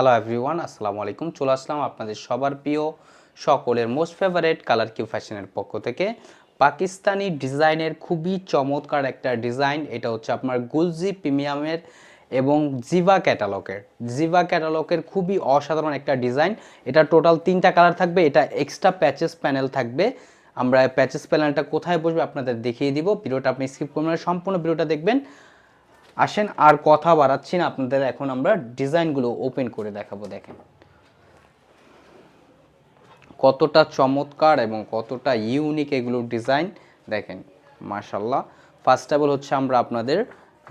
Hello everyone আসসালামু আলাইকুম চলে আসলাম আপনাদের সবার প্রিয় সকলের মোস্ট ফেভারেট কালার কিউ ফ্যাশনের পক্ষ থেকে। পাকিস্তানি ডিজাইনের খুবই চমৎকার একটা ডিজাইন এটা হচ্ছে আপনার গুলজি প্রিমিয়ামের এবং জিভা ক্যাটালগের জিভা ক্যাটালগের খুবই অসাধারণ একটা ডিজাইন এটা টোটাল তিনটা কালার থাকবে, এটা এক্সট্রা প্যাচেস প্যানেল থাকবে। আমরা প্যাচেস প্যানেলটা কোথায় বসবে আপনাদের দেখিয়ে দিব। ভিডিওটা আপনি স্কিপ করবেন সম্পূর্ণ ভিডিওটা দেখবেন। আসেন আর কথা বাড়াচ্ছি না। আপনাদের এখন আমরা ডিজাইনগুলো ওপেন করে দেখাবো, দেখেন। কতটা চমৎকার এবং কতটা ইউনিক এগুলোর ডিজাইন, দেখেন মাশাল্লাহ ফার্স্ট অফ অল হচ্ছে আমরা আপনাদের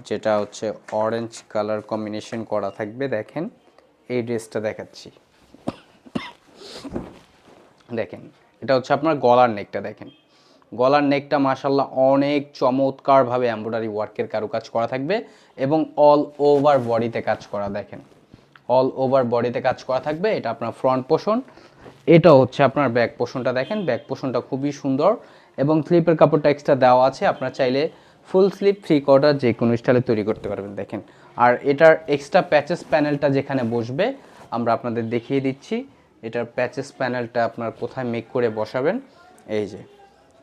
যেটা হচ্ছে অরেঞ্জ কালার কম্বিনেশন করা থাকবে, দেখেন, এই ড্রেসটা দেখাচ্ছি। দেখেন, এটা হচ্ছে আপনার গলার নেকটা দেখেন। গলার নেকটা মাশাল্লাহ অনেক চমৎকারভাবে এমব্রয়ডারি ওয়ার্কের কারুকাজ করা থাকবে এবং অল ওভার বডিতে কাজ করা, দেখেন। অল ওভার বডিতে কাজ করা থাকবে, এটা আপনার ফ্রন্ট পোষণ এটা হচ্ছে আপনার ব্যাক পোষণটা দেখেন। ব্যাক পোষণটা খুবই সুন্দর এবং স্লিপের কাপড়টা এক্সট্রা দেওয়া আছে, আপনার চাইলে ফুল স্লিপ থ্রি কোয়ার্টার যে কোনো স্টাইলে তৈরি করতে পারবেন, দেখেন। আর এটার এক্সট্রা প্যাচেস প্যানেলটা যেখানে বসবে, আমরা আপনাদের দেখিয়ে দিচ্ছি। এটার প্যাচেস প্যানেলটা আপনার কোথায় মেক করে বসাবেন, এই যে।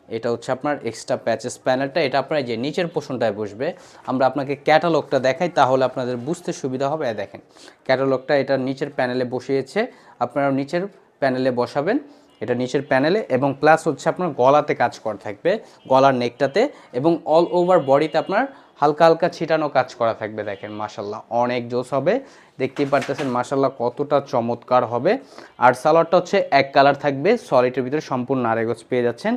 এটা হচ্ছে আপনার এক্সট্রা প্যাচেস প্যানেলটা এটা আপনার যে নিচের পোষণটায় বসবে। আমরা আপনাকে ক্যাটালগটা দেখাই, তাহলে আপনাদের বুঝতে সুবিধা হবে। দেখেন ক্যাটালগটা এটা নিচের প্যানেলে বসিয়েছে। আপনারা নিচের প্যানেলে বসাবেন। এটা নিচের প্যানেলে এবং প্লাস হচ্ছে আপনার গলাতে কাজ করা থাকবে, গলার নেকটাতে এবং অল ওভার বডিতে আপনার হালকা হালকা ছিটানো কাজ করা থাকবে। দেখেন মাসাল্লাহ অনেক জোস হবে। দেখতেই পারতেছেন মাসাল্লাহ কতটা চমৎকার হবে। আর সালোয়ারটা হচ্ছে এক কালার থাকবে। সলিটের ভিতরে সম্পূর্ণ আরেগজ পেয়ে যাচ্ছেন।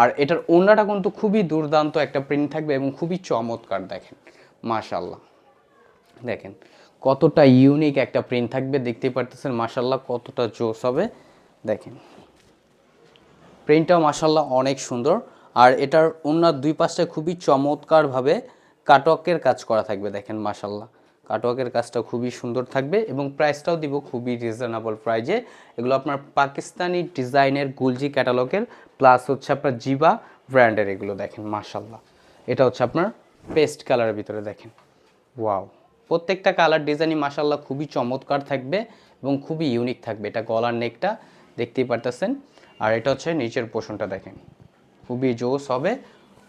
আর এটার ওড়নাটা কিন্তু খুবই দুর্দান্ত একটা প্রিন্ট থাকবে এবং খুবই চমৎকার দেখেন মাশাল্লাহ দেখেন, কতটা ইউনিক একটা প্রিন্ট থাকবে, দেখতেই পারতেছেন মাশাল্লাহ কতটা জোস হবে। দেখেন প্রিন্টটাও মাশাল্লাহ অনেক সুন্দর। আর এটার ওনার দুই পাশটা খুবই চমৎকারভাবে কাটকের কাজ করা থাকবে, দেখেন মাশাল্লাহ কাটওয়ার্কের কাজটা খুবই সুন্দর থাকবে এবং প্রাইসটাও দিব খুবই রিজনেবল প্রাইজে এগুলো আপনার পাকিস্তানি ডিজাইনের গুলজি ক্যাটালগের প্লাস হচ্ছে আপনার জিবা ব্র্যান্ডের এগুলো দেখেন মাশাল্লাহ এটা হচ্ছে আপনার পেস্ট কালারের ভিতরে দেখেন। ওয়াও প্রত্যেকটা কালার ডিজাইনই মাশাল্লাহ খুবই চমৎকার থাকবে এবং খুবই ইউনিক থাকবে। এটা গলার নেকটা দেখতেই পারতেছেন। আর এটা হচ্ছে নিচের পোষণটা দেখেন। খুবই জোস হবে।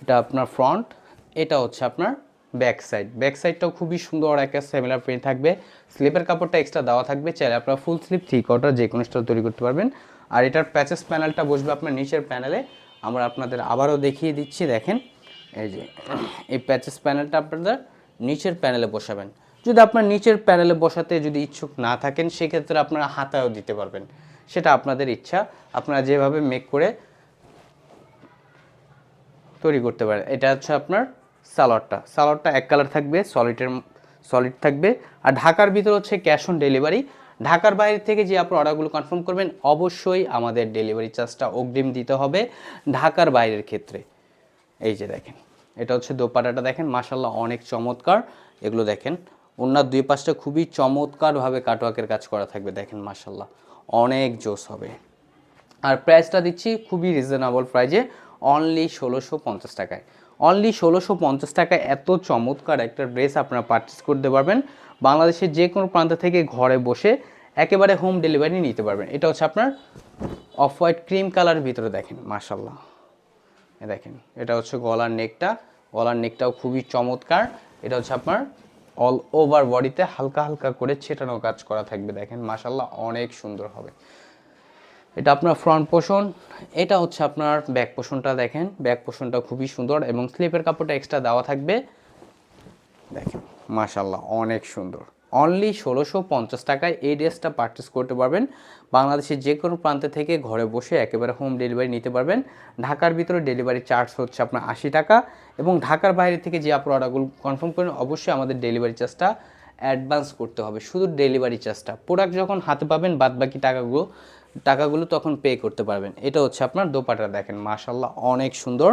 এটা আপনার ফ্রন্ট এটা হচ্ছে আপনার ব্যাক সাইড ব্যাক সাইডটাও খুবই সুন্দর, একটা সিমিলার প্রিন্ট থাকবে। স্লিপের কাপড়টা এক্সট্রা দেওয়া থাকবে, চাইলে আপনার ফুল স্লিপ থ্রি কোয়ার্টার যে কোনো স্টাইল তৈরি করতে পারবেন। আর এটার প্যাচেস প্যানেলটা বসবে আপনার নিচের প্যানেলে আমরা আপনাদের আবারও দেখিয়ে দিচ্ছি, দেখেন। এই যে, এই প্যাচেস প্যানেলটা আপনাদের নিচের প্যানেলে বসাবেন। যদি আপনার নিচের প্যানেলে বসাতে যদি ইচ্ছুক না থাকেন, সেক্ষেত্রে আপনারা হাতায়ও দিতে পারবেন। সেটা আপনাদের ইচ্ছা। আপনারা যেভাবে মেক করে তৈরি করতে পারেন। এটা হচ্ছে আপনার সালোয়ারটা। সালোয়ারটা এক কালার থাকবে সলিডের সলিড থাকবে। আর ঢাকার ভিতর হচ্ছে ক্যাশ অন ডেলিভারি ঢাকার বাইরে থেকে যে আপনার অর্ডারগুলো কনফার্ম করবেন, অবশ্যই আমাদের ডেলিভারি চার্জটা অগ্রিম দিতে হবে ঢাকার বাইরের ক্ষেত্রে। এই যে দেখেন, এটা হচ্ছে দোপাটাটা দেখেন মাসাল্লাহ অনেক চমৎকার। এগুলো দেখেন, ওনার দুই পাশটা খুবই চমৎকারভাবে কাটওয়ার্কের কাজ করা থাকবে, দেখেন মাসাল্লাহ অনেক জোস হবে। আর প্রাইসটা দিচ্ছি খুবই রিজনেবল প্রাইজে অনলি ষোলোশো পঞ্চাশ টাকায়। অনলি ষোলোশো পঞ্চাশ টাকায় এত চমৎকার একটা ড্রেস আপনারা পারচেস করতে পারবেন। বাংলাদেশের যে কোনো প্রান্ত থেকে ঘরে বসে একেবারে হোম ডেলিভারি নিতে পারবেন। এটা হচ্ছে আপনার অফ হোয়াইট ক্রিম কালারের ভিতরে দেখেন মাশাল্লাহ দেখেন, এটা হচ্ছে গলার নেকটা গলার নেকটাও খুবই চমৎকার। এটা হচ্ছে আপনার অল ওভার বডিতে হালকা হালকা করে ছেটানো কাজ করা থাকবে। দেখেন মাশাল্লাহ অনেক সুন্দর হবে। এটা আপনার ফ্রন্ট পোষণ এটা হচ্ছে আপনার ব্যাক পোষণটা দেখেন। ব্যাক পোষণটা খুবই সুন্দর এবং স্লিপের কাপড়টা এক্সট্রা দেওয়া থাকবে। দেখেন মাশাল্লাহ অনেক সুন্দর। অনলি ষোলোশো পঞ্চাশ টাকায় এই ড্রেসটা পারচেস করতে পারবেন। বাংলাদেশের যে কোনো প্রান্তে থেকে ঘরে বসে একেবারে হোম ডেলিভারি নিতে পারবেন। ঢাকার ভিতরে ডেলিভারি চার্জ হচ্ছে আপনার আশি টাকা এবং ঢাকার বাইরে থেকে যে আপনার অর্ডারগুলো কনফার্ম করেন, অবশ্যই আমাদের ডেলিভারি চার্জটা অ্যাডভান্স করতে হবে। শুধু ডেলিভারি চার্জটা প্রোডাক্ট যখন হাতে পাবেন বাদ বাকি টাকাগুলো টাকাগুলো তখন পে করতে পারবেন। এটা হচ্ছে আপনার দোপাটা দেখেন মাশাল্লাহ অনেক সুন্দর।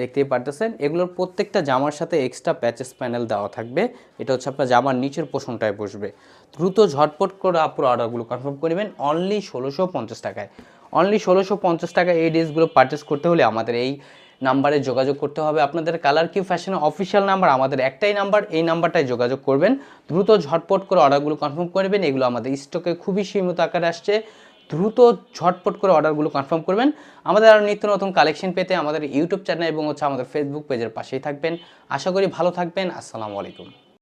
দেখতেই পারতেছেন, এগুলোর প্রত্যেকটা জামার সাথে এক্সট্রা প্যাচেস প্যানেল দেওয়া থাকবে। এটা হচ্ছে আপনার জামার নিচের পোষণটায় বসবে। দ্রুত ঝটপট করে আপুর অর্ডারগুলো কনফার্ম করবেন অনলি ষোলোশো পঞ্চাশ টাকায়। অনলি ষোলোশো পঞ্চাশ টাকায় এই ড্রেসগুলো পারচেস করতে হলে আমাদের এই নাম্বারে যোগাযোগ করতে হবে। আপনাদের কালার কিউ ফ্যাশনের অফিসিয়াল নাম্বার আমাদের একটাই নাম্বার এই নাম্বারটায় যোগাযোগ করবেন। দ্রুত ঝটপট করে অর্ডারগুলো কনফার্ম করবেন এগুলো আমাদের স্টকে খুবই সীমিত আকারে আসছে। দ্রুত ঝটপট করে অর্ডারগুলো কনফার্ম করবেন। আমাদের আরও নিত্য নতুন কালেকশন পেতে আমাদের ইউটিউব চ্যানেল এবং হচ্ছে আমাদের ফেসবুক পেজের পাশেই থাকবেন। আশা করি ভালো থাকবেন। আসসালামু আলাইকুম।